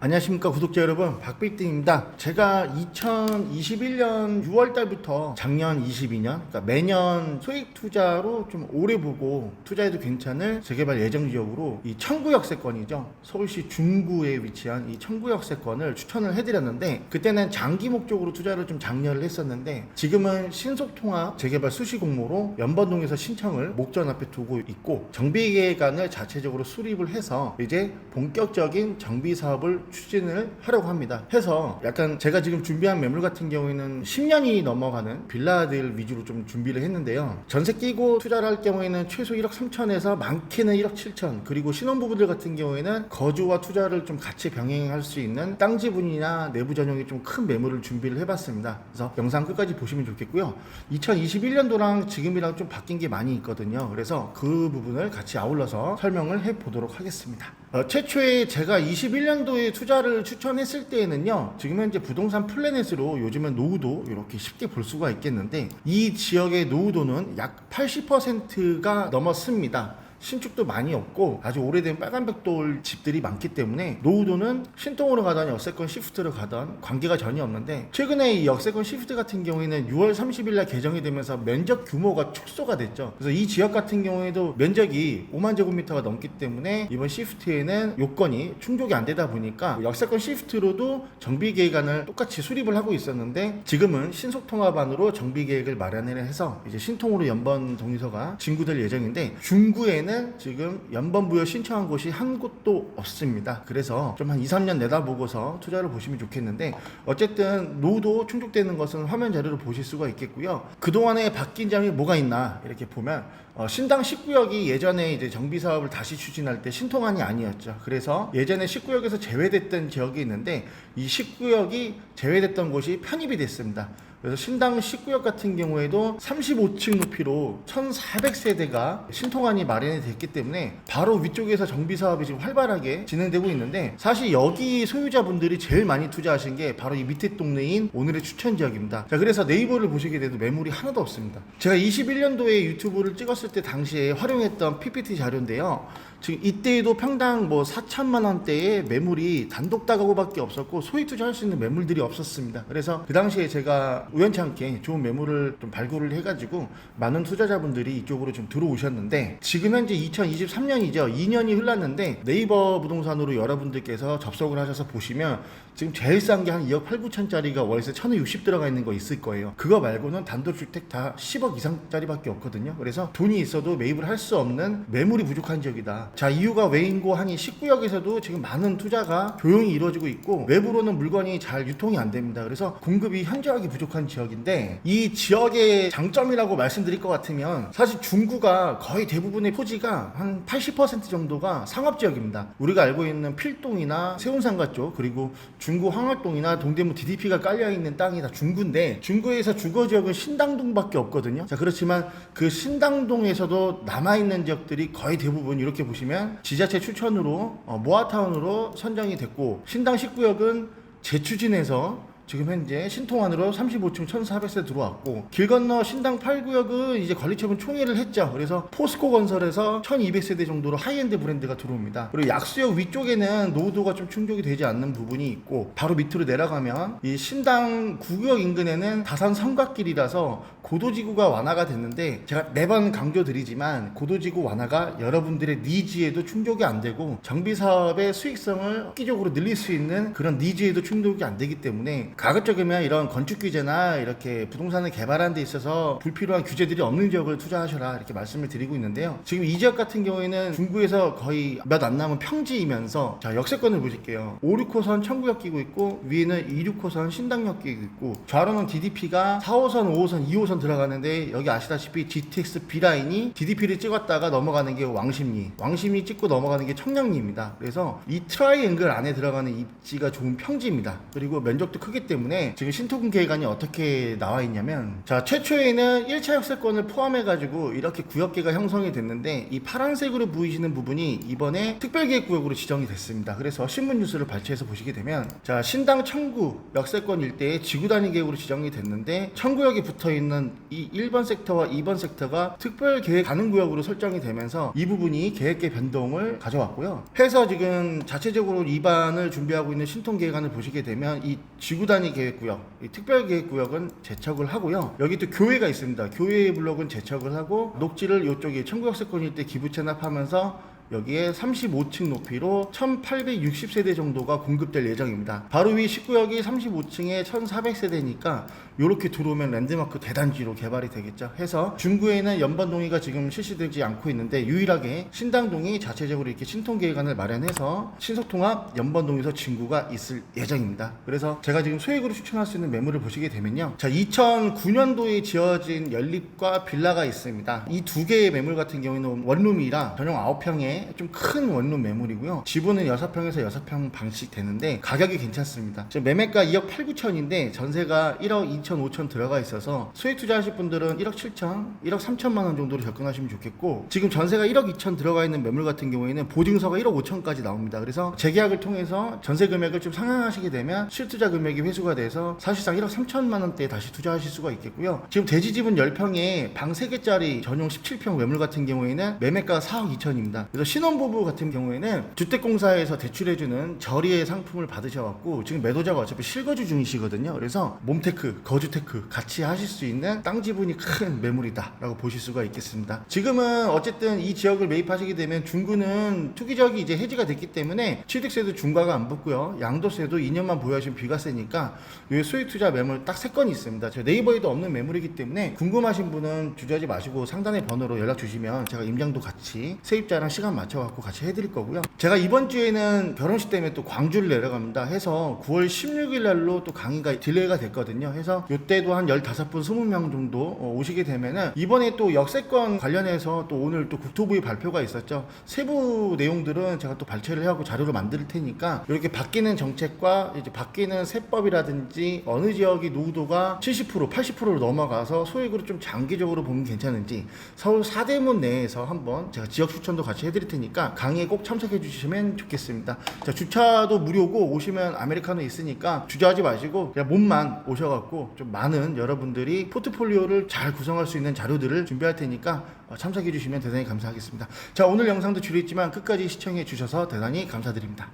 안녕하십니까 구독자 여러분. 박빌딩입니다. 제가 2021년 6월 달부터 작년 22년 그러니까 매년 소액 투자로 좀 오래 보고 투자해도 괜찮을 재개발 예정 지역으로 이 청구역세권이죠. 서울시 중구에 위치한 이 청구역세권을 추천을 해드렸는데 그때는 장기 목적으로 투자를 좀 장려를 했었는데 지금은 신속통합 재개발 수시 공모로 연번동에서 신청을 목전 앞에 두고 있고 정비계획안을 자체적으로 수립을 해서 이제 본격적인 정비 사업을 추진을 하려고 합니다. 해서 약간 제가 지금 준비한 매물 같은 경우에는 10년이 넘어가는 빌라들 위주로 좀 준비를 했는데요. 전세 끼고 투자를 할 경우에는 최소 1억 3천에서 많게는 1억 7천 그리고 신혼부부들 같은 경우에는 거주와 투자를 좀 같이 병행할 수 있는 땅 지분이나 내부 전용이 좀 큰 매물을 준비를 해봤습니다. 그래서 영상 끝까지 보시면 좋겠고요. 2021년도랑 지금이랑 좀 바뀐 게 많이 있거든요. 그래서 그 부분을 같이 아울러서 설명을 해보도록 하겠습니다. 어, 최초에 제가 21년도에 투자를 추천했을 때에는요, 지금 현재 부동산 플래넷으로 요즘은 노후도 이렇게 쉽게 볼 수가 있겠는데, 이 지역의 노후도는 약 80%가 넘었습니다. 신축도 많이 없고 아주 오래된 빨간 벽돌 집들이 많기 때문에 노후도는 신통으로 가던 역세권 시프트를 가던 관계가 전혀 없는데 최근에 이 역세권 시프트 같은 경우에는 6월 30일 날 개정이 되면서 면적 규모가 축소가 됐죠. 그래서 이 지역 같은 경우에도 면적이 5만 제곱미터가 넘기 때문에 이번 시프트에는 요건이 충족이 안 되다 보니까 역세권 시프트로도 정비 계획안을 똑같이 수립을 하고 있었는데 지금은 신속 통합안으로 정비 계획을 마련을 해서 이제 신통으로 연번 동의서가 진구될 예정인데 중구에는 지금 연번 부여 신청한 곳이 한 곳도 없습니다. 그래서 좀 한 2, 3년 내다보고서 투자를 보시면 좋겠는데 어쨌든 노도 충족되는 것은 화면 자료로 보실 수가 있겠고요. 그동안에 바뀐 점이 뭐가 있나 이렇게 보면 어, 신당 19역이 예전에 이제 정비 사업을 다시 추진할 때 신통안이 아니었죠. 그래서 예전에 19역에서 제외됐던 지역이 있는데 이 19역이 제외됐던 곳이 편입이 됐습니다. 그래서 신당 19역 같은 경우에도 35층 높이로 1,400세대가 신통안이 마련이 됐기 때문에 바로 위쪽에서 정비 사업이 지금 활발하게 진행되고 있는데 사실 여기 소유자분들이 제일 많이 투자하신 게 바로 이 밑에 동네인 오늘의 추천 지역입니다. 자, 그래서 네이버를 보시게 돼도 매물이 하나도 없습니다. 제가 21년도에 유튜브를 찍었을 때 당시에 활용했던 PPT 자료인데요. 지금 이때에도 평당 뭐 4천만 원대의 매물이 단독 다가구밖에 없었고 소액 투자할 수 있는 매물들이 없었습니다. 그래서 그 당시에 제가 우연찮게 좋은 매물을 좀 발굴을 해가지고 많은 투자자분들이 이쪽으로 좀 들어오셨는데 지금 현재 2023년이죠. 2년이 흘렀는데 네이버 부동산으로 여러분들께서 접속을 하셔서 보시면 지금 제일 싼 게 한 2억 8, 9천짜리가 월세 1,060 들어가 있는 거 있을 거예요. 그거 말고는 단독주택 다 10억 이상짜리밖에 없거든요. 그래서 돈이 있어도 매입을 할 수 없는 매물이 부족한 지역이다. 자, 이유가 왜인고 하니 19역에서도 지금 많은 투자가 조용히 이루어지고 있고 외부로는 물건이 잘 유통이 안 됩니다. 그래서 공급이 현저하게 부족한 지역인데 이 지역의 장점이라고 말씀드릴 것 같으면 사실 중구가 거의 대부분의 토지가 한 80% 정도가 상업 지역입니다. 우리가 알고 있는 필동이나 세운상가 쪽 그리고 중구 황월동이나 동대문 DDP가 깔려 있는 땅이 다 중구인데 중구에서 주거 지역은 신당동밖에 없거든요. 자 그렇지만 그 신당동에서도 남아 있는 지역들이 거의 대부분 이렇게 보시면 지자체 추천으로 어, 모아타운으로 선정이 됐고 신당 19역은 재추진해서 지금 현재 신통안으로 35층 1,400세 들어왔고 길 건너 신당 8구역은 이제 관리처분 총회를 했죠. 그래서 포스코 건설에서 1,200세대 정도로 하이엔드 브랜드가 들어옵니다. 그리고 약수역 위쪽에는 노후도가 좀 충족이 되지 않는 부분이 있고 바로 밑으로 내려가면 이 신당 9구역 인근에는 다산 성곽길이라서 고도지구가 완화가 됐는데 제가 매번 강조드리지만 고도지구 완화가 여러분들의 니즈에도 충족이 안 되고 정비 사업의 수익성을 획기적으로 늘릴 수 있는 그런 니즈에도 충족이 안 되기 때문에 가급적이면 이런 건축 규제나 이렇게 부동산을 개발하는 데 있어서 불필요한 규제들이 없는 지역을 투자하셔라 이렇게 말씀을 드리고 있는데요. 지금 이 지역 같은 경우에는 중구에서 거의 몇 안 남은 평지이면서 자 역세권을 보실게요. 5, 6호선 청구역 끼고 있고 위에는 2, 6호선 신당역 끼고 있고 좌로는 DDP가 4호선, 5호선, 2호선 들어가는데 여기 아시다시피 GTX B라인이 DDP를 찍었다가 넘어가는 게 왕십리 왕십리 찍고 넘어가는 게 청량리입니다. 그래서 이 트라이앵글 안에 들어가는 입지가 좋은 평지입니다. 그리고 면적도 크기 때문에 지금 신토군 계획안이 어떻게 나와 있냐면 자 최초에는 1차 역세권을 포함해가지고 이렇게 구역계가 형성이 됐는데 이 파란색으로 보이시는 부분이 이번에 특별계획구역으로 지정이 됐습니다. 그래서 신문 뉴스를 발췌해서 보시게 되면 자 신당 청구 역세권 일대에 지구단위 계획으로 지정이 됐는데 청구역이 붙어 있는 이 1번 섹터와 2번 섹터가 특별계획 가능 구역으로 설정이 되면서 이 부분이 계획계 변동을 가져왔고요. 해서 지금 자체적으로 입안을 준비하고 있는 신통 계획안을 보시게 되면 이 지구단 위 계획구역, 이 특별 계획구역은 제척을 하고요. 여기 또 교회가 있습니다. 교회 블록은 제척을 하고 녹지를 이쪽에 청구역세권일 때 기부 체납하면서 여기에 35층 높이로 1860세대 정도가 공급될 예정입니다. 바로 위 19역이 35층에 1400세대니까 이렇게 들어오면 랜드마크 대단지로 개발이 되겠죠. 해서 중구에는 연번동의가 지금 실시되지 않고 있는데 유일하게 신당동이 자체적으로 이렇게 신통 계획안을 마련해서 신속통합 연번동에서 진구가 있을 예정입니다. 그래서 제가 지금 소액으로 추천할 수 있는 매물을 보시게 되면요. 자, 2009년도에 지어진 연립과 빌라가 있습니다. 이 두 개의 매물 같은 경우에는 원룸이라 전용 9평에 좀 큰 원룸 매물이고요. 지분은 6평에서 6평 방씩 되는데 가격이 괜찮습니다. 지금 매매가 2억 8, 9천인데 전세가 1억 2천, 5천 들어가 있어서 수익 투자하실 분들은 1억 7천, 1억 3천만 원 정도로 접근하시면 좋겠고 지금 전세가 1억 2천 들어가 있는 매물 같은 경우에는 보증서가 1억 5천까지 나옵니다. 그래서 재계약을 통해서 전세 금액을 좀 상향하시게 되면 실투자 금액이 회수가 돼서 사실상 1억 3천만 원대에 다시 투자하실 수가 있겠고요. 지금 대지 지분 10평에 방 3개짜리 전용 17평 매물 같은 경우에는 매매가가 4억 2천입니다. 그래서 신혼부부 같은 경우에는 주택공사에서 대출해주는 저리의 상품을 받으셔갖고 지금 매도자가 어차피 실거주 중이시거든요. 그래서 몸테크, 거주테크 같이 하실 수 있는 땅 지분이 큰 매물이다라고 보실 수가 있겠습니다. 지금은 어쨌든 이 지역을 매입하시게 되면 중구는 투기적이 이제 해지가 됐기 때문에 취득세도 중과가 안 붙고요. 양도세도 2년만 보유하시면 비과세니까 이 수익 투자 매물 딱세 건이 있습니다. 저 네이버에도 없는 매물이기 때문에 궁금하신 분은 주저하지 마시고 상단의 번호로 연락 주시면 제가 임장도 같이 세입자랑 시간 맞춰갖고 같이 해드릴 거고요. 제가 이번 주에는 결혼식 때문에 또 광주를 내려갑니다. 해서 9월 16일 날로 또 강의가 딜레이가 됐거든요. 해서 이때도 한 15분, 20명 정도 어, 오시게 되면은 이번에 또 역세권 관련해서 또 오늘 또 국토부의 발표가 있었죠. 세부 내용들은 제가 또 발췌를 하고 자료를 만들 테니까 이렇게 바뀌는 정책과 이제 바뀌는 세법이라든지 어느 지역이 노후도가 70% 80%로 넘어가서 소액으로 좀 장기적으로 보면 괜찮은지 서울 사대문 내에서 한번 제가 지역 추천도 같이 해드릴 테니까 강의에 꼭 참석해 주시면 좋겠습니다. 자 주차도 무료고 오시면 아메리카노 있으니까 주저하지 마시고 그냥 몸만 오셔갖고 좀 많은 여러분들이 포트폴리오를 잘 구성할 수 있는 자료들을 준비할 테니까 어, 참석해 주시면 대단히 감사하겠습니다. 자 오늘 영상도 줄였지만 끝까지 시청해 주셔서 대단히 감사드립니다.